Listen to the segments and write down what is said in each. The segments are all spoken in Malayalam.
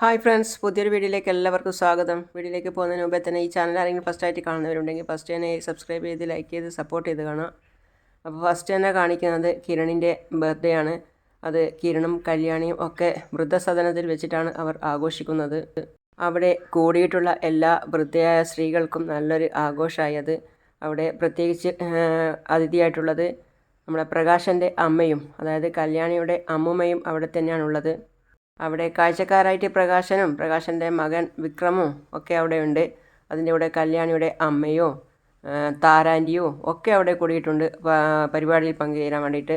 ഹായ് ഫ്രണ്ട്സ് പുതിയൊരു വീഡിയോയിലേക്ക് എല്ലാവർക്കും സ്വാഗതം. വീഡിയോയിലേക്ക് പോകുന്നതിന് മുമ്പേ തന്നെ ഈ ചാനൽ ആരെങ്കിലും ഫസ്റ്റ് ആയിട്ട് കാണുന്നവരുണ്ടെങ്കിൽ ഫസ്റ്റ് തന്നെ സബ്സ്ക്രൈബ് ചെയ്ത് ലൈക്ക് ചെയ്ത് സപ്പോർട്ട് ചെയ്ത് കാണാം അപ്പോൾ ഫസ്റ്റ് തന്നെ കാണിക്കുന്നത് കിരണിന്റെ ബർത്ത്ഡേ ആണ്. അത് കിരണും കല്യാണിയും ഒക്കെ വൃദ്ധസദനത്തിൽ വെച്ചിട്ടാണ് അവർ ആഘോഷിക്കുന്നത്. അവിടെ കൂടിയിട്ടുള്ള എല്ലാ വൃദ്ധയായ സ്ത്രീകൾക്കും നല്ലൊരു ആഘോഷമായത് അവിടെ പ്രത്യേകിച്ച് അതിഥിയായിട്ടുള്ളത് നമ്മുടെ പ്രകാശന്റെ അമ്മയും അതായത് കല്യാണിയുടെ അമ്മുമ്മയും അവിടെ തന്നെയാണുള്ളത്. അവിടെ കാഴ്ചക്കാരായിട്ട് പ്രകാശനും പ്രകാശന്റെ മകൻ വിക്രമും ഒക്കെ അവിടെയുണ്ട്. അതിന്റെ കൂടെ കല്യാണിയുടെ അമ്മയോ താരാന്റിയോ ഒക്കെ അവിടെ കൂടിയിട്ടുണ്ട്. പരിപാടിയിൽ പങ്കുചേരാൻ വേണ്ടിയിട്ട്.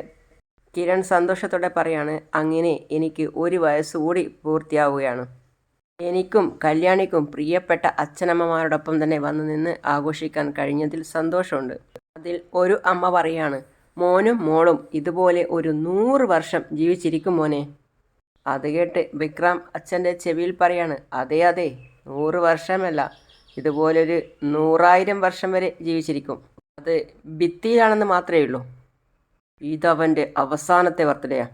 കിരൺ സന്തോഷത്തോടെ പറയാണ് അങ്ങനെ എനിക്ക് ഒരു വയസ്സ് കൂടി പൂർത്തിയാവുകയാണ്. എനിക്കും കല്യാണിക്കും പ്രിയപ്പെട്ട അച്ഛനമ്മമാരോടൊപ്പം തന്നെ വന്നു നിന്ന് ആഘോഷിക്കാൻ കഴിഞ്ഞതിൽ സന്തോഷമുണ്ട്. അതിൽ ഒരു അമ്മ പറയാണ് മോനും മോളും ഇതുപോലെ ഒരു നൂറ് വർഷം ജീവിച്ചിരിക്കും മോനെ. അത് കേട്ട് വിക്രം അച്ഛന്റെ ചെവിയിൽ പറയാണ് അതെ അതെ നൂറ് വർഷമല്ല ഇതുപോലൊരു നൂറായിരം വർഷം വരെ ജീവിച്ചിരിക്കും. അത് ഭിത്തിയിലാണെന്ന് മാത്രമേ ഉള്ളൂ. ഇതവന്റെ അവസാനത്തെ വർത്തലയാണ്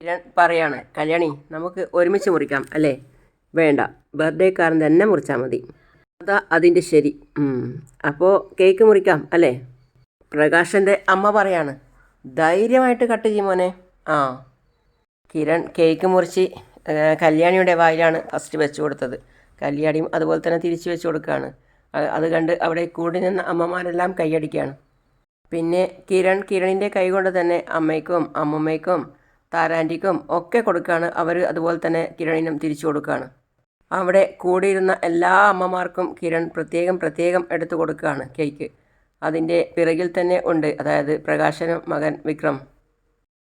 കിരൺ പറയാണ് കല്യാണി നമുക്ക് ഒരുമിച്ച് മുറിക്കാം അല്ലേ? വേണ്ട ബർത്ത്ഡേക്കാരൻ തന്നെ മുറിച്ചാൽ മതി. അതാ അതിന്റെ ശരി അപ്പോൾ കേക്ക് മുറിക്കാം അല്ലേ? പ്രകാശന്റെ അമ്മ പറയാണ് ധൈര്യമായിട്ട് കട്ട് ചെയ്യും മോനെ. ആ കിരൺ കേക്ക് മുറിച്ച് കല്യാണിയുടെ വായിലാണ് ഫസ്റ്റ് വെച്ച് കൊടുത്തത്. കല്യാണിയും അതുപോലെ തന്നെ തിരിച്ചു വെച്ച് കൊടുക്കുകയാണ് അത് കണ്ട് അവിടെ കൂടി നിന്ന അമ്മമാരെല്ലാം കൈയടിക്കുകയാണ് പിന്നെ കിരൺ കിരണിന്റെ കൈ കൊണ്ട് തന്നെ അമ്മയ്ക്കും അമ്മമ്മയ്ക്കും താരാന്റിക്കും ഒക്കെ കൊടുക്കുകയാണ് അവർ അതുപോലെ തന്നെ കിരണിനും തിരിച്ചു കൊടുക്കുകയാണ് അവിടെ കൂടിയിരുന്ന എല്ലാ അമ്മമാർക്കും കിരൺ പ്രത്യേകം പ്രത്യേകം എടുത്തു കൊടുക്കുകയാണ് കേക്ക്. അതിന്റെ പിറകിൽ തന്നെ ഉണ്ട്. അതായത് പ്രകാശനും മകൻ വിക്രം.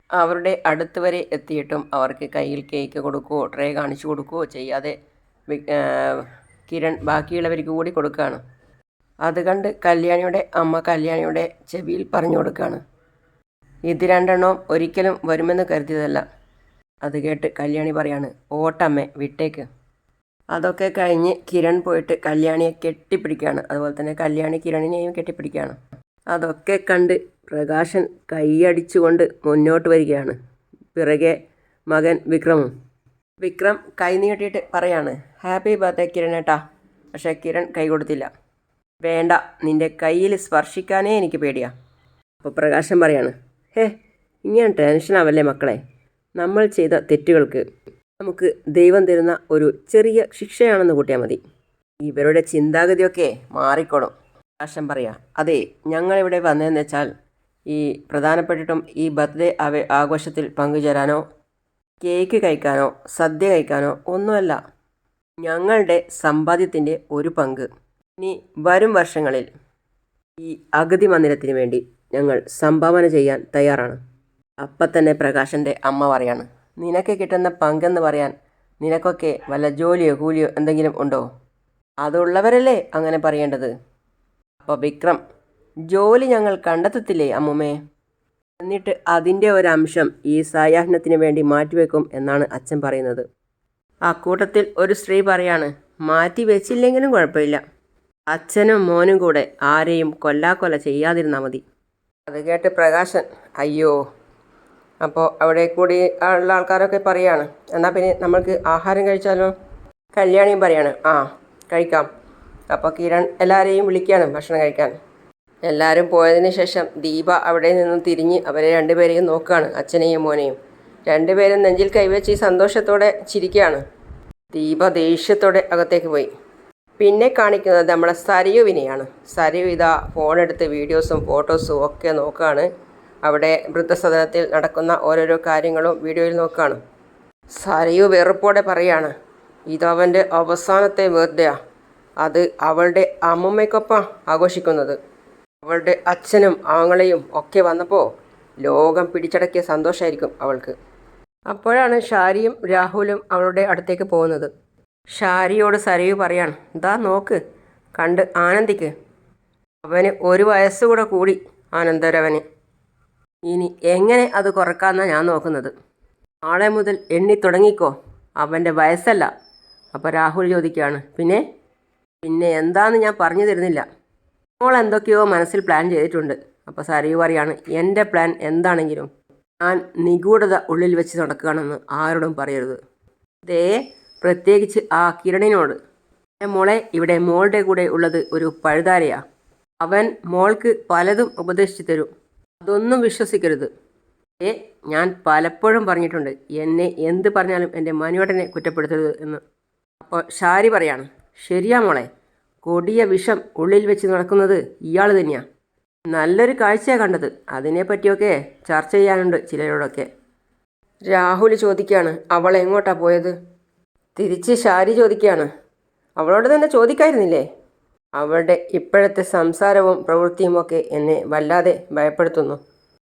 അവരുടെ അടുത്ത് വരെ എത്തിയിട്ടും അവർക്ക് കയ്യിൽ കേക്ക് കൊടുക്കുകയോ ട്രേ കാണിച്ചു കൊടുക്കുകയോ ചെയ്യാതെ കിരൺ ബാക്കിയുള്ളവർക്ക് കൂടി കൊടുക്കുകയാണ്. അത് കണ്ട് കല്യാണിയുടെ അമ്മ കല്യാണിയുടെ ചെവിയിൽ പറഞ്ഞു കൊടുക്കുകയാണ്. ഇത് രണ്ടെണ്ണവും ഒരിക്കലും വരുമെന്ന് കരുതിയതല്ല അത് കേട്ട് കല്യാണി പറയാണ്. ഓട്ടമ്മേ വിട്ടേക്ക്. അതൊക്കെ കഴിഞ്ഞ് കിരൺ പോയിട്ട് കല്യാണിയെ കെട്ടിപ്പിടിക്കുകയാണ്. അതുപോലെ തന്നെ കല്യാണി കിരണിനെയും കെട്ടിപ്പിടിക്കുകയാണ്. അതൊക്കെ കണ്ട് പ്രകാശൻ കൈയടിച്ചുകൊണ്ട് മുന്നോട്ട് വരികയാണ്. പിറകെ മകൻ വിക്രമും. വിക്രം കൈ നീട്ടിയിട്ട് പറയാണ് ഹാപ്പി ബർത്ത്ഡേ കിരൺ കിരണേട്ടാ. പക്ഷേ കിരൺ കൈ കൊടുത്തില്ല. വേണ്ട നിന്റെ കയ്യിൽ സ്പർശിക്കാനേ എനിക്ക് പേടിയാ. അപ്പോൾ പ്രകാശൻ പറയാണ് ഹേ ഇങ്ങനെ ടെൻഷനാവല്ലേ മക്കളെ? നമ്മൾ ചെയ്ത തെറ്റുകൾക്ക് നമുക്ക് ദൈവം തരുന്ന ഒരു ചെറിയ ശിക്ഷയാണെന്ന് കൂട്ടിയാൽ മതി. ഇവരുടെ ചിന്താഗതിയൊക്കെ മാറിക്കോളും. പ്രകാശം പറയാം അതെ ഞങ്ങളിവിടെ വന്നതെന്ന് വെച്ചാൽ ഈ പ്രധാനപ്പെട്ടിട്ടും ഈ ബർത്ത്ഡേ ആഘോഷത്തിൽ പങ്കുചേരാനോ കേക്ക് കഴിക്കാനോ സദ്യ കഴിക്കാനോ ഒന്നുമല്ല ഞങ്ങളുടെ സമ്പാദ്യത്തിന്റെ ഒരു പങ്ക്. ഇനി വരും വർഷങ്ങളിൽ ഈ അഗതി മന്ദിരത്തിന് വേണ്ടി ഞങ്ങൾ സംഭാവന ചെയ്യാൻ തയ്യാറാണ്. അപ്പം തന്നെ പ്രകാശന്റെ അമ്മ പറയാണ് നിനക്ക് കിട്ടുന്ന പങ്കെന്ന് പറയാൻ നിനക്കൊക്കെ വല്ല ജോലിയോ കൂലിയോ എന്തെങ്കിലും ഉണ്ടോ? അതുള്ളവരല്ലേ അങ്ങനെ പറയേണ്ടത്? അപ്പോൾ വിക്രം ജോലി ഞങ്ങൾ കണ്ടെത്തത്തില്ലേ അമ്മുമ്മേ? എന്നിട്ട് അതിന്റെ ഒരംശം ഈ സായാഹ്നത്തിന് വേണ്ടി മാറ്റിവെക്കും എന്നാണ് അച്ഛൻ പറയുന്നത്. ആ കൂട്ടത്തിൽ ഒരു സ്ത്രീ പറയാണ് മാറ്റി വെച്ചില്ലെങ്കിലും കുഴപ്പമില്ല. അച്ഛനും മോനും കൂടെ ആരെയും കൊല്ലാക്കൊല ചെയ്യാതിരുന്നാൽ മതി. അത് കേട്ട് പ്രകാശൻ അയ്യോ. അപ്പോൾ അവിടെ കൂടി ഉള്ള ആൾക്കാരൊക്കെ പറയാണ് എന്നാൽ പിന്നെ നമ്മൾക്ക് ആഹാരം കഴിച്ചാലോ? കല്യാണിയും പറയാണ് ആ കഴിക്കാം. അപ്പോൾ കിരൺ എല്ലാവരെയും വിളിക്കുകയാണ് ഭക്ഷണം കഴിക്കാൻ. എല്ലാവരും പോയതിന് ശേഷം ദീപ അവിടെ നിന്നും തിരിഞ്ഞ് അവരെ രണ്ടുപേരെയും നോക്കുകയാണ് അച്ഛനെയും മോനെയും. രണ്ടുപേരും നെഞ്ചിൽ കൈവച്ച് ഈ സന്തോഷത്തോടെ ചിരിക്കുകയാണ്. ദീപ ദേഷ്യത്തോടെ അകത്തേക്ക് പോയി. പിന്നെ കാണിക്കുന്നത് നമ്മുടെ സരയുവിനെയാണ്. സരയു ഇതാ ഫോണെടുത്ത് വീഡിയോസും ഫോട്ടോസും ഒക്കെ നോക്കുകയാണ്. അവിടെ വൃദ്ധസദനത്തിൽ നടക്കുന്ന ഓരോരോ കാര്യങ്ങളും വീഡിയോയിൽ നോക്കുകയാണ്. സരയു വെറുപ്പോടെ പറയാണ് ഇതവന്റെ അവസാനത്തെ ബർത്ത്ഡേയാ അത് അവളുടെ അമ്മമ്മയ്ക്കൊപ്പം ആഘോഷിക്കുന്നത്. അവളുടെ അച്ഛനും ആങ്ങളെയും ഒക്കെ വന്നപ്പോൾ ലോകം പിടിച്ചടക്കിയ സന്തോഷമായിരിക്കും അവൾക്ക്. അപ്പോഴാണ് ഷാരിയും രാഹുലും അവളുടെ അടുത്തേക്ക് പോകുന്നത്. ഷാരിയോട് സരയു പറയാണ് ദാ നോക്ക് കണ്ട് ആനന്ദിക്ക്. അവന് ഒരു വയസ്സുകൂടെ കൂടി ആനന്ദരവന്. ഇനി എങ്ങനെ അത് കുറക്കാമെന്നാണ് ഞാൻ നോക്കുന്നത്. നാളെ മുതൽ എണ്ണി തുടങ്ങിക്കോ അവന്റെ വയസ്സല്ല. അപ്പോൾ രാഹുൽ ചോദിക്കുകയാണ് പിന്നെ? പിന്നെ എന്താണെന്ന് ഞാൻ പറഞ്ഞു തരുന്നില്ല. മോൾ എന്തൊക്കെയോ മനസ്സിൽ പ്ലാൻ ചെയ്തിട്ടുണ്ട്. അപ്പോൾ സരയു പറയാണ് എന്റെ പ്ലാൻ എന്താണെങ്കിലും ഞാൻ നിഗൂഢത ഉള്ളിൽ വെച്ച് നടക്കുകയാണെന്ന് ആരോടും പറയരുത്. ദേ പ്രത്യേകിച്ച് ആ കിരണിനോട്. എന്റെ മോളെ ഇവിടെ മോളുടെ കൂടെ ഉള്ളത് ഒരു പഴുതാരയാ. അവൻ മോൾക്ക് പലതും ഉപദേശിച്ചു തരും. അതൊന്നും വിശ്വസിക്കരുത്. ഏ ഞാൻ പലപ്പോഴും പറഞ്ഞിട്ടുണ്ട് എന്നെ എന്ത് പറഞ്ഞാലും എന്റെ മനുവേട്ടനെ കുറ്റപ്പെടുത്തരുത് എന്ന്. അപ്പോൾ ഷാരി പറയാണ് ശരിയാ മോളെ കൊടിയ വിഷം ഉള്ളിൽ വെച്ച് നടക്കുന്നത് ഇയാൾ തന്നെയാ. നല്ലൊരു കാഴ്ചയാണ് കണ്ടത്. അതിനെപ്പറ്റിയൊക്കെ ചർച്ച ചെയ്യാനുണ്ട് ചിലരോടൊക്കെ. രാഹുൽ ചോദിക്കുകയാണ് അവൾ എങ്ങോട്ടാ പോയത്? തിരിച്ച് ഷാരി ചോദിക്കുകയാണ് അവളോട് തന്നെ ചോദിക്കായിരുന്നില്ലേ? അവളുടെ ഇപ്പോഴത്തെ സംസാരവും പ്രവൃത്തിയുമൊക്കെ എന്നെ വല്ലാതെ ഭയപ്പെടുത്തുന്നു.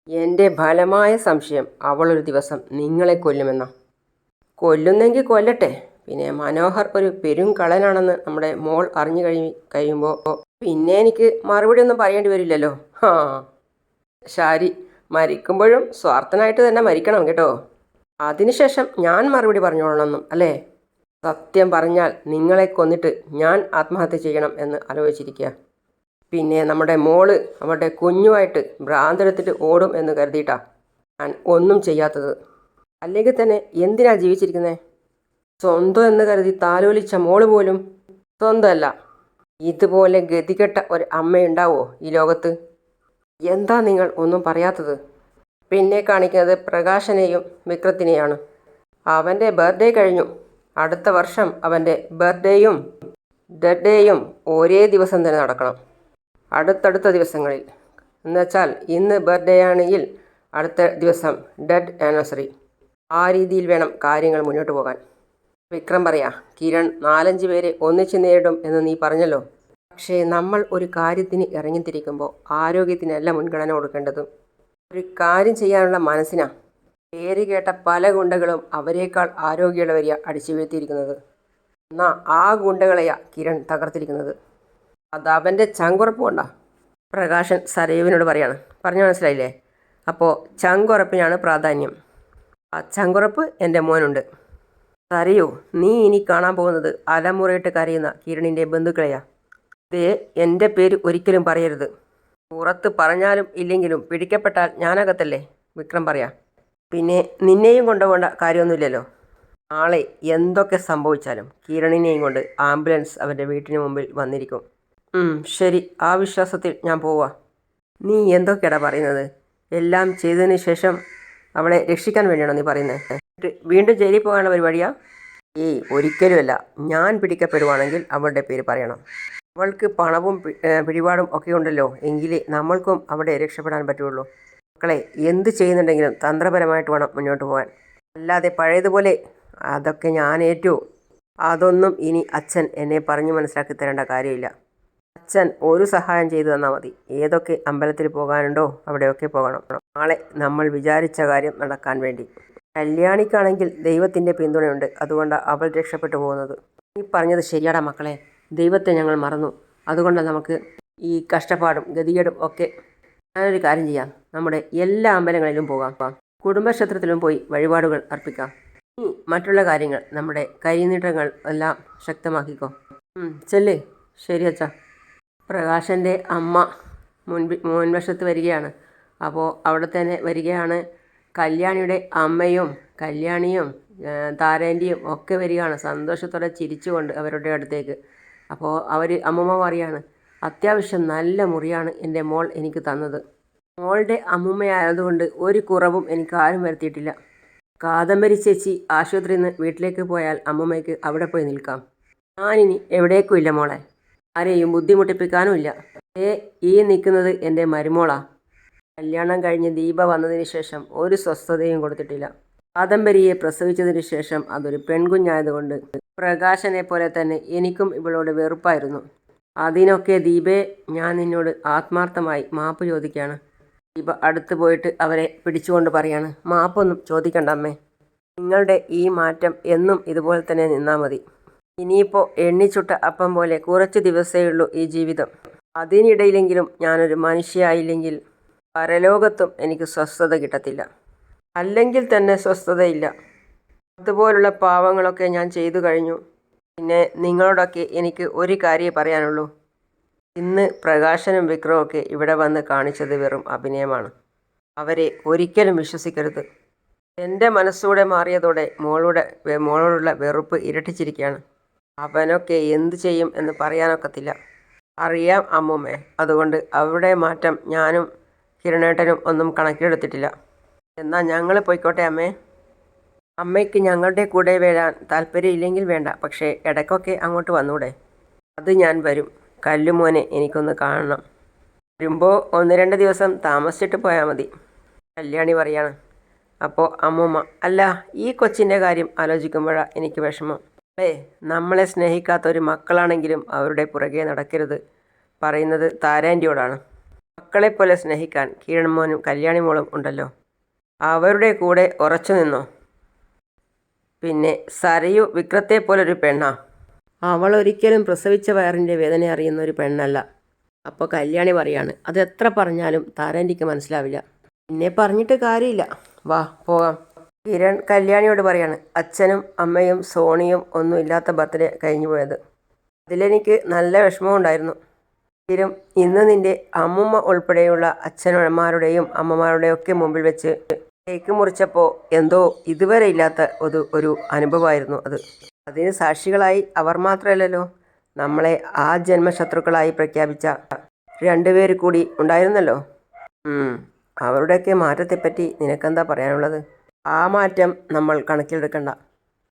എന്റെ ഫലമായ സംശയം അവളൊരു ദിവസം നിങ്ങളെ കൊല്ലുമെന്നാ. കൊല്ലുന്നെങ്കിൽ കൊല്ലട്ടെ. പിന്നെ മനോഹർ ഒരു പെരും കളനാണെന്ന് നമ്മുടെ മോൾ അറിഞ്ഞു കഴി കഴിയുമ്പോൾ പിന്നെ എനിക്ക് മറുപടി ഒന്നും പറയേണ്ടി വരില്ലല്ലോ. ഹാ. ശാരി മരിക്കുമ്പോഴും സ്വാർത്ഥനായിട്ട് തന്നെ മരിക്കണം കേട്ടോ. അതിനുശേഷം ഞാൻ മറുപടി പറഞ്ഞോളണമെന്നും അല്ലേ? സത്യം പറഞ്ഞാൽ നിങ്ങളെ കൊന്നിട്ട് ഞാൻ ആത്മഹത്യ ചെയ്യണം എന്ന് ആലോചിച്ചിരിക്കുക. പിന്നെ നമ്മുടെ മോൾ അവളുടെ കുഞ്ഞുമായിട്ട് ഭ്രാന്തെടുത്തിട്ട് ഓടും എന്ന് കരുതിയിട്ടാ ഞാൻ ഒന്നും ചെയ്യാത്തത്. അല്ലെങ്കിൽ തന്നെ എന്തിനാ ജീവിച്ചിരിക്കുന്നത് സ്വന്തം എന്ന് കരുതി താലോലിച്ച മോൾ പോലും സ്വന്തമല്ല. ഇതുപോലെ ഗതികെട്ട ഒരു അമ്മയുണ്ടാവോ ഈ ലോകത്ത്? എന്താ നിങ്ങൾ ഒന്നും പറയാത്തത്? പിന്നെ കാണിക്കുന്നത് പ്രകാശനെയും വിക്രത്തിനെയാണ്. അവന്റെ ബർത്ത്ഡേ കഴിഞ്ഞു. അടുത്ത വർഷം അവന്റെ ബർത്ത്ഡേയും ഡെഡ് ഡേയും ഒരേ ദിവസം തന്നെ നടക്കണം. അടുത്തടുത്ത ദിവസങ്ങളിൽ. എന്നുവെച്ചാൽ ഇന്ന് ബർത്ത്ഡേ ആണെങ്കിൽ അടുത്ത ദിവസം ഡെഡ് ആനിവേഴ്സറി. ആ രീതിയിൽ വേണം കാര്യങ്ങൾ മുന്നോട്ട് പോകാൻ. വിക്രം പറയാ കിരൺ നാലഞ്ച് പേരെ ഒന്നിച്ച് നേരിടും എന്ന് നീ പറഞ്ഞല്ലോ. പക്ഷേ നമ്മൾ ഒരു കാര്യത്തിന് ഇറങ്ങിത്തിരിക്കുമ്പോൾ ആരോഗ്യത്തിനല്ല മുൻഗണന കൊടുക്കേണ്ടത്. ഒരു കാര്യം ചെയ്യാനുള്ള മനസ്സിനാ. പേര് കേട്ട പല ഗുണ്ടകളും അവരെക്കാൾ ആരോഗ്യമുള്ളവരെയാ അടിച്ചു വീഴ്ത്തിയിരിക്കുന്നത്. എന്നാ ആ ഗുണ്ടകളെയാ കിരൺ തകർത്തിരിക്കുന്നത്. അത് അവന്റെ ചങ്കുറപ്പ് കൊണ്ടാ. പ്രകാശൻ സരയുവിനോട് പറയാണ്. പറഞ്ഞു മനസ്സിലായില്ലേ? അപ്പോൾ ചങ്കുറപ്പിനാണ് പ്രാധാന്യം. ആ ചങ്കുറപ്പ് എന്റെ മോനുണ്ട്. സരയു നീ ഇനി കാണാൻ പോകുന്നത് അലമുറയിട്ട് കരയുന്ന കിരണിന്റെ ബന്ധുക്കളെയാ. ദേ എന്റെ പേര് ഒരിക്കലും പറയരുത്. പുറത്ത് പറഞ്ഞാലും ഇല്ലെങ്കിലും പിടിക്കപ്പെട്ടാൽ ഞാനകത്തല്ലേ? വിക്രം പറയാ. പിന്നെ നിന്നെയും കൊണ്ടുപോകേണ്ട കാര്യമൊന്നുമില്ലല്ലോ. നാളെ എന്തൊക്കെ സംഭവിച്ചാലും കിരണിനെയും കൊണ്ട് ആംബുലൻസ് അവന്റെ വീട്ടിന് മുമ്പിൽ വന്നിരിക്കും. ശരി. ആ വിശ്വാസത്തിൽ ഞാൻ പോവാ. നീ എന്തൊക്കെയാടാ പറയുന്നത്? എല്ലാം ചെയ്തതിന് ശേഷം അവളെ രക്ഷിക്കാൻ വേണ്ടിയാണോ നീ പറയുന്നത് വീണ്ടും ജയിലിൽ പോകാനുള്ള പരിപാടിയാ? ഏയ് ഒരിക്കലുമല്ല. ഞാൻ പിടിക്കപ്പെടുവാണെങ്കിൽ അവളുടെ പേര് പറയണം. അവൾക്ക് പണവും പിടിപാടും ഒക്കെ ഉണ്ടല്ലോ. എങ്കിലേ നമ്മൾക്കും അവിടെ രക്ഷപ്പെടാൻ പറ്റുള്ളൂ. മക്കളെ എന്ത് ചെയ്യുന്നുണ്ടെങ്കിലും തന്ത്രപരമായിട്ട് വേണം മുന്നോട്ട് പോകാൻ. അല്ലാതെ പഴയതുപോലെ അതൊക്കെ ഞാൻ ഏറ്റു. അതൊന്നും ഇനി അച്ഛൻ എന്നെ പറഞ്ഞു മനസ്സിലാക്കി തരേണ്ട കാര്യമില്ല. അച്ഛൻ ഒരു സഹായം ചെയ്തു തന്നാൽ മതി. ഏതൊക്കെ അമ്പലത്തിൽ പോകാനുണ്ടോ അവിടെയൊക്കെ പോകണം. നാളെ നമ്മൾ വിചാരിച്ച കാര്യം നടക്കാൻ വേണ്ടി. കല്യാണിക്കാണെങ്കിൽ ദൈവത്തിന്റെ പിന്തുണയുണ്ട്. അതുകൊണ്ട് അവൾ രക്ഷപ്പെട്ടു പോകുന്നത്. നീ പറഞ്ഞത് ശരിയാടാ മക്കളെ. ദൈവത്തെ ഞങ്ങൾ മറന്നു. അതുകൊണ്ട് നമുക്ക് ഈ കഷ്ടപ്പാടും ഗതികേടും ഒക്കെ ഞാനൊരു കാര്യം ചെയ്യാം. നമ്മുടെ എല്ലാ അമ്പലങ്ങളിലും പോകാം. കുടുംബക്ഷേത്രത്തിലും പോയി വഴിപാടുകൾ അർപ്പിക്കാം. ഇനി മറ്റുള്ള കാര്യങ്ങൾ നമ്മുടെ കൈനീട്ടങ്ങൾ എല്ലാം ശക്തമാക്കിക്കോ. ചെല്ല്. ശരി അച്ഛാ. പ്രകാശന്റെ അമ്മ മുൻപി മുൻവശത്ത് വരികയാണ്. അപ്പോൾ അവിടെ തന്നെ വരികയാണ്. കല്യാണിയുടെ അമ്മയും കല്യാണിയും താരേന്റെയും ഒക്കെ വരികയാണ്. സന്തോഷത്തോടെ ചിരിച്ചുകൊണ്ട് അവരുടെ അടുത്തേക്ക്. അപ്പോൾ അവർ അമ്മമ്മ പറയാണ് അത്യാവശ്യം നല്ല മുറിയാണ് എന്റെ മോൾ എനിക്ക് തന്നത്. മോളുടെ അമ്മുമ്മയായതുകൊണ്ട് ഒരു കുറവും എനിക്ക് ആരും വരുത്തിയിട്ടില്ല. കാദംബരി ചേച്ചി ആശുപത്രിയിൽ നിന്ന് വീട്ടിലേക്ക് പോയാൽ അമ്മമ്മയ്ക്ക് അവിടെ പോയി നിൽക്കാം. ഞാനിനി എവിടേക്കും ഇല്ല മോളെ. ആരെയും ബുദ്ധിമുട്ടിപ്പിക്കാനുമില്ല ഏ ഈ നിൽക്കുന്നത് എന്റെ മരുമോളാ. കല്യാണം കഴിഞ്ഞ് ദീപ വന്നതിന് ശേഷം ഒരു സ്വസ്ഥതയും കൊടുത്തിട്ടില്ല. കാദംബരിയെ പ്രസവിച്ചതിന് ശേഷം അതൊരു പെൺകുഞ്ഞായതുകൊണ്ട് പ്രകാശനെ പോലെ തന്നെ എനിക്കും ഇവളോട് വെറുപ്പായിരുന്നു. അതിനൊക്കെ ദീപേ ഞാൻ നിന്നോട് ആത്മാർത്ഥമായി മാപ്പ് ചോദിക്കുകയാണ് ദീപ അടുത്ത് പോയിട്ട് അവരെ പിടിച്ചുകൊണ്ട് പറയാണ് മാപ്പൊന്നും ചോദിക്കണ്ട അമ്മേ. നിങ്ങളുടെ ഈ മാറ്റം എന്നും ഇതുപോലെ തന്നെ നിന്നാൽ മതി. ഇനിയിപ്പോൾ എണ്ണിച്ചുട്ട അപ്പം പോലെ കുറച്ച് ദിവസമേ ഉള്ളൂ ഈ ജീവിതം. അതിനിടയിലെങ്കിലും ഞാനൊരു മനുഷ്യയായില്ലെങ്കിൽ പരലോകത്തും എനിക്ക് സ്വസ്ഥത കിട്ടത്തില്ല. അല്ലെങ്കിൽ തന്നെ സ്വസ്ഥതയില്ല. അതുപോലുള്ള പാവങ്ങളൊക്കെ ഞാൻ ചെയ്തു കഴിഞ്ഞു. പിന്നെ നിങ്ങളോടൊക്കെ എനിക്ക് ഒരു കാര്യമേ പറയാനുള്ളൂ. ഇന്ന് പ്രകാശനും വിക്രമൊക്കെ ഇവിടെ വന്ന് കാണിച്ചത് വെറും അഭിനയമാണ്. അവരെ ഒരിക്കലും വിശ്വസിക്കരുത്. എന്റെ മനസ്സൂടെ മാറിയതോടെ മോളുടെ മോളോടുള്ള വെറുപ്പ് ഇരട്ടിച്ചിരിക്കുകയാണ്. അവനൊക്കെ എന്ത് ചെയ്യും എന്ന് പറയാനൊക്കത്തില്ല. അറിയാം അമ്മൂമ്മേ. അതുകൊണ്ട് അവരുടെ മാറ്റം ഞാനും കിരണേട്ടനും ഒന്നും കണക്കിലെടുത്തിട്ടില്ല. എന്നാൽ ഞങ്ങൾ പോയിക്കോട്ടെ അമ്മേ. അമ്മയ്ക്ക് ഞങ്ങളുടെ കൂടെ വരാൻ താല്പര്യമില്ലെങ്കിൽ വേണ്ട പക്ഷേ ഇടയ്ക്കൊക്കെ അങ്ങോട്ട് വന്നൂടെ. അത് ഞാൻ വരും. കല്ലുമോനെ എനിക്കൊന്ന് കാണണം. വരുമ്പോൾ ഒന്ന് രണ്ട് ദിവസം താമസിച്ചിട്ട് പോയാൽ മതി. കല്യാണി പറയാണ്. അപ്പോൾ അമ്മൂമ്മ അല്ല ഈ കൊച്ചിന്റെ കാര്യം ആലോചിക്കുമ്പോഴാണ് എനിക്ക് വിഷമം. അല്ലേ നമ്മളെ സ്നേഹിക്കാത്ത ഒരു മക്കളാണെങ്കിലും അവരുടെ പുറകെ നടക്കരുത്. പറയുന്നത് താരാന്റിയോടാണ് മക്കളെപ്പോലെ സ്നേഹിക്കാൻ കിരൺമോനും കല്യാണി മോളും ഉണ്ടല്ലോ. അവരുടെ കൂടെ ഉറച്ചു നിന്നോ? പിന്നെ സരയു വിക്രത്തെ പോലൊരു പെണ്ണാ? അവൾ ഒരിക്കലും പ്രസവിച്ച വയറിന്റെ വേദന അറിയുന്ന ഒരു പെണ്ണല്ല. അപ്പോൾ കല്യാണി പറയാണ് അത് എത്ര പറഞ്ഞാലും താരാന്റിക്ക് മനസ്സിലാവില്ല. പിന്നെ പറഞ്ഞിട്ട് കാര്യമില്ല. വാ പോകാം. കിരൺ കല്യാണിയോട് പറയാണ് അച്ഛനും അമ്മയും സോണിയും ഒന്നും ഇല്ലാത്ത ബർത്ത്ഡേ കഴിഞ്ഞു പോയത്. അതിലെനിക്ക് നല്ല വിഷമമുണ്ടായിരുന്നു. എങ്കിലും ഇന്ന് നിന്റെ അമ്മുമ്മ ഉൾപ്പെടെയുള്ള അച്ഛനമ്മമാരുടെയും അമ്മമാരുടെയും ഒക്കെ മുമ്പിൽ വെച്ച് കേക്ക് മുറിച്ചപ്പോൾ എന്തോ ഇതുവരെ ഇല്ലാത്ത ഒരു ഒരു അനുഭവമായിരുന്നു അത്. അതിന് സാക്ഷികളായി അവർ മാത്രമല്ലല്ലോ. നമ്മളെ ആ ജന്മശത്രുക്കളായി പ്രഖ്യാപിച്ച രണ്ടുപേർ കൂടി ഉണ്ടായിരുന്നല്ലോ. അവരുടെയൊക്കെ മാറ്റത്തെപ്പറ്റി നിനക്കെന്താ പറയാനുള്ളത്? ആ മാറ്റം നമ്മൾ കണക്കിലെടുക്കണ്ട.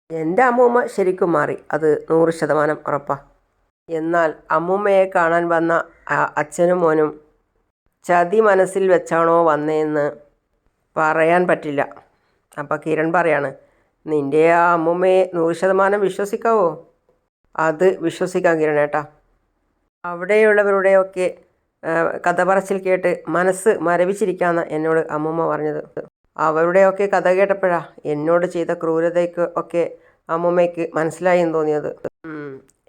എന്റെ അമ്മൂമ്മ ശരിക്കും മാറി. അത് നൂറ് ശതമാനം ഉറപ്പാ. എന്നാൽ അമ്മൂമ്മയെ കാണാൻ വന്ന അച്ഛനും മോനും ചതി മനസ്സിൽ വെച്ചാണോ വന്നതെന്ന് പറയാൻ പറ്റില്ല. അപ്പോൾ കിരൺ പറയാണ് നിന്റെ ആ അമ്മൂമ്മയെ നൂറ് ശതമാനം വിശ്വസിക്കാവോ? അത് വിശ്വസിക്കാം കിരണേട്ടാ അവിടെയുള്ളവരുടെയൊക്കെ കഥ പറച്ചിൽ കേട്ട് മനസ്സ് മരവിച്ചിരിക്കാന്ന് എന്നോട് അമ്മൂമ്മ പറഞ്ഞത്. അവരുടെയൊക്കെ കഥ കേട്ടപ്പോഴാണ് എന്നോട് ചെയ്ത ക്രൂരതയ്ക്ക് ഒക്കെ അമ്മൂമ്മയ്ക്ക് മനസ്സിലായി എന്ന് തോന്നിയത്.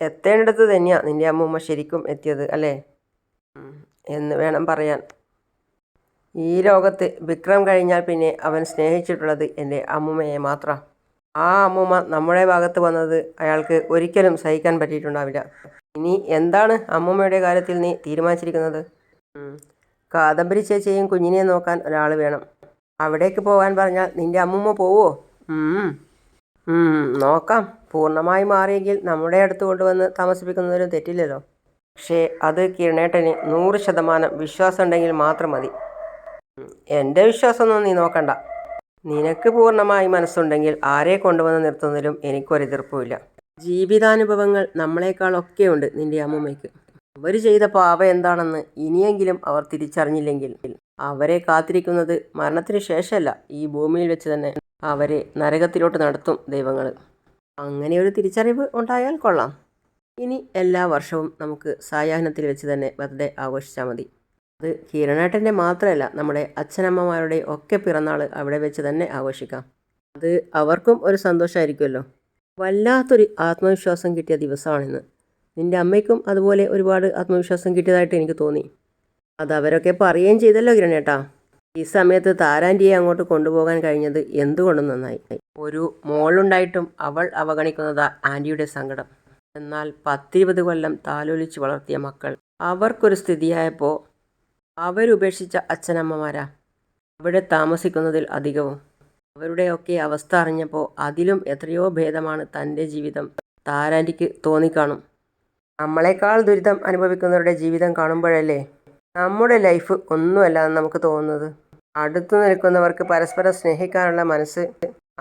ഉം, തന്നെയാണ് തന്നെയാ. നിന്റെ അമ്മൂമ്മ ശരിക്കും എത്തിയത് അല്ലേ? എന്ന് വേണം പറയാൻ. ഈ ലോകത്ത് വിക്രം കഴിഞ്ഞാൽ പിന്നെ അവൻ സ്നേഹിച്ചിട്ടുള്ളത് എന്റെ അമ്മൂമ്മയെ മാത്രം. ആ അമ്മൂമ്മ നമ്മുടെ ഭാഗത്ത് വന്നത് അയാൾക്ക് ഒരിക്കലും സഹിക്കാൻ പറ്റിയിട്ടുണ്ടാവില്ല. ഇനി എന്താണ് അമ്മൂമ്മയുടെ കാര്യത്തിൽ നീ തീരുമാനിച്ചിരിക്കുന്നത്. കാദംബരി ചേച്ചിയെയും കുഞ്ഞിനെ നോക്കാൻ ഒരാൾ വേണം. അവിടേക്ക് പോകാൻ പറഞ്ഞാൽ നിന്റെ അമ്മൂമ്മ പോവോ? നോക്കാം. പൂർണമായി മാറിയെങ്കിൽ നമ്മുടെ അടുത്ത് കൊണ്ടുവന്ന് താമസിപ്പിക്കുന്നതിലും തെറ്റില്ലല്ലോ. പക്ഷേ അത് കിരണേട്ടന് നൂറ് ശതമാനം വിശ്വാസം ഉണ്ടെങ്കിൽ മാത്രം മതി. എന്റെ വിശ്വാസമൊന്നും നീ നോക്കണ്ട. നിനക്ക് പൂർണമായി മനസ്സുണ്ടെങ്കിൽ ആരെ കൊണ്ടുവന്ന് നിർത്തുന്നതിലും എനിക്കൊരു എതിർപ്പുമില്ല. ജീവിതാനുഭവങ്ങൾ നമ്മളെക്കാളൊക്കെ ഉണ്ട് നിന്റെ അമ്മമ്മയ്ക്ക്. അവർ ചെയ്ത പാവ എന്താണെന്ന് ഇനിയെങ്കിലും അവർ തിരിച്ചറിഞ്ഞില്ലെങ്കിൽ അവരെ കാത്തിരിക്കുന്നത് മരണത്തിന് ശേഷമല്ല ഈ ഭൂമിയിൽ വെച്ച് തന്നെ അവരെ നരകത്തിലോട്ട് നടത്തും ദൈവങ്ങൾ അങ്ങനെ ഒരു തിരിച്ചറിവ് ഉണ്ടായാൽ കൊള്ളാം. ഇനി എല്ലാ വർഷവും നമുക്ക് സായാഹ്നത്തിൽ വെച്ച് തന്നെ ബർത്ത്ഡേ ആഘോഷിച്ചാൽ മതി. അത് കിരണേട്ടന്റെ മാത്രമല്ല നമ്മുടെ അച്ഛനമ്മമാരുടെ ഒക്കെ പിറന്നാൾ അവിടെ വെച്ച് തന്നെ ആഘോഷിക്കാം. അത് അവർക്കും ഒരു സന്തോഷമായിരിക്കുമല്ലോ വല്ലാത്തൊരു ആത്മവിശ്വാസം കിട്ടിയ ദിവസമാണിന്ന്. നിന്റെ അമ്മയ്ക്കും അതുപോലെ ഒരുപാട് ആത്മവിശ്വാസം കിട്ടിയതായിട്ട് എനിക്ക് തോന്നി. അത് അവരൊക്കെ പറയുകയും ചെയ്തല്ലോ കിരണേട്ടാ ഈ സമയത്ത് താരാന്റിയെ അങ്ങോട്ട് കൊണ്ടുപോകാൻ കഴിഞ്ഞത് എന്തുകൊണ്ടും നന്നായി? ഒരു മോളുണ്ടായിട്ടും അവൾ അവഗണിക്കുന്നത് ആന്റിയുടെ സങ്കടം. എന്നാൽ പത്തിരുപത് കൊല്ലം താലോലിച്ച് വളർത്തിയ മക്കൾ. അവർക്കൊരു സ്ഥിതിയായപ്പോൾ അവരുപേക്ഷിച്ച അച്ഛനമ്മമാരാ. അവിടെ താമസിക്കുന്നതിൽ അധികവും. അവരുടെയൊക്കെ അവസ്ഥ അറിഞ്ഞപ്പോൾ അതിലും എത്രയോ ഭേദമാണ് തന്റെ ജീവിതം താരാന്റിക്ക് തോന്നിക്കാണും. നമ്മളെക്കാൾ ദുരിതം അനുഭവിക്കുന്നവരുടെ ജീവിതം കാണുമ്പോഴല്ലേ നമ്മുടെ ലൈഫ് ഒന്നുമല്ല എന്ന് നമുക്ക് തോന്നുന്നത്. അടുത്തു നിൽക്കുന്നവർക്ക് പരസ്പരം സ്നേഹിക്കാനുള്ള മനസ്സ്.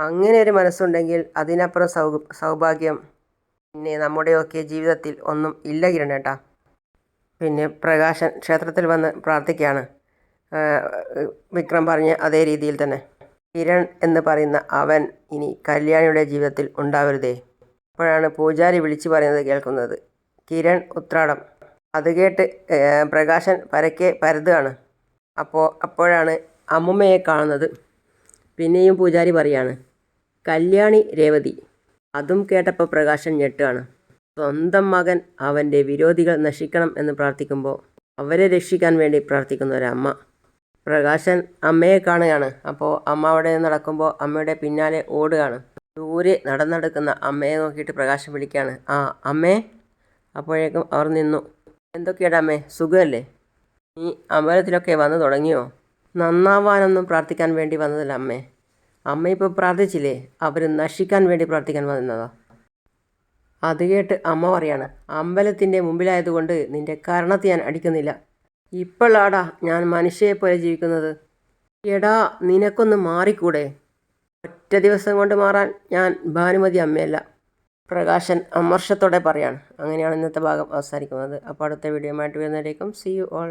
അങ്ങനെ ഒരു മനസ്സുണ്ടെങ്കിൽ അതിനപ്പുറം സൗ സൗഭാഗ്യം. പിന്നെ നമ്മുടെയൊക്കെ ജീവിതത്തിൽ ഒന്നും ഇല്ല കിരണേട്ടാ പിന്നെ പ്രകാശൻ ക്ഷേത്രത്തിൽ വന്ന് പ്രാർത്ഥിക്കുകയാണ്. വിക്രം പറഞ്ഞ അതേ രീതിയിൽ തന്നെ. കിരൺ എന്ന് പറയുന്ന അവൻ ഇനി കല്യാണിയുടെ ജീവിതത്തിൽ ഉണ്ടാവരുതേ. അപ്പോഴാണ് പൂജാരി വിളിച്ചു പറയുന്നത് കേൾക്കുന്നത്. കിരൺ ഉത്രാടം. അത് കേട്ട് പ്രകാശൻ പരക്കെ പരതുകയാണ്. അപ്പോൾ അപ്പോഴാണ് അമ്മുമ്മയെ കാണുന്നത്. പിന്നെയും പൂജാരി പറയാണ് കല്യാണി രേവതി. അതും കേട്ടപ്പോൾ പ്രകാശൻ ഞെട്ടുകയാണ്. സ്വന്തം മകൻ അവന്റെ വിരോധികൾ നശിക്കണം എന്ന് പ്രാർത്ഥിക്കുമ്പോൾ അവരെ രക്ഷിക്കാൻ വേണ്ടി പ്രാർത്ഥിക്കുന്ന ഒരമ്മ. പ്രകാശൻ അമ്മയെ കാണുകയാണ്. അപ്പോൾ അമ്മ അവിടെ നടക്കുമ്പോൾ അമ്മയുടെ പിന്നാലെ ഓടുകയാണ്. ദൂരെ നടന്നെടുക്കുന്ന അമ്മയെ നോക്കിയിട്ട് പ്രകാശം വിളിക്കുകയാണ് ആ അമ്മേ. അപ്പോഴേക്കും അവർ നിന്നു. എന്തൊക്കെയാടാ അമ്മേ സുഖമല്ലേ? നീ അമ്പലത്തിലൊക്കെ വന്ന് തുടങ്ങിയോ? നന്നാവാനൊന്നും പ്രാർത്ഥിക്കാൻ വേണ്ടി വന്നതല്ല അമ്മേ. അമ്മ ഇപ്പോൾ പ്രാർത്ഥിച്ചില്ലേ? അവർ നശിക്കാൻ വേണ്ടി പ്രാർത്ഥിക്കാൻ വന്നതാ. അത് കേട്ട് അമ്മ പറയാണ് അമ്പലത്തിന്റെ മുമ്പിലായതുകൊണ്ട് നിന്റെ കാരണത്തെ ഞാൻ അടിക്കുന്നില്ല. ഇപ്പോഴാടാ ഞാൻ മനുഷ്യയെ പോലെ ജീവിക്കുന്നത്. എടാ നിനക്കൊന്ന് മാറിക്കൂടെ? ഒറ്റ ദിവസം കൊണ്ട് മാറാൻ ഞാൻ ഭാനുമതി അമ്മയല്ല. പ്രകാശൻ അമർഷത്തോടെ പറയാണ്. അങ്ങനെയാണ് ഇന്നത്തെ ഭാഗം അവസാനിക്കുന്നത്. അപ്പോൾ അടുത്ത വീഡിയോ ആയിട്ട് വരുന്നതിലേക്കും സി യു ഓൾ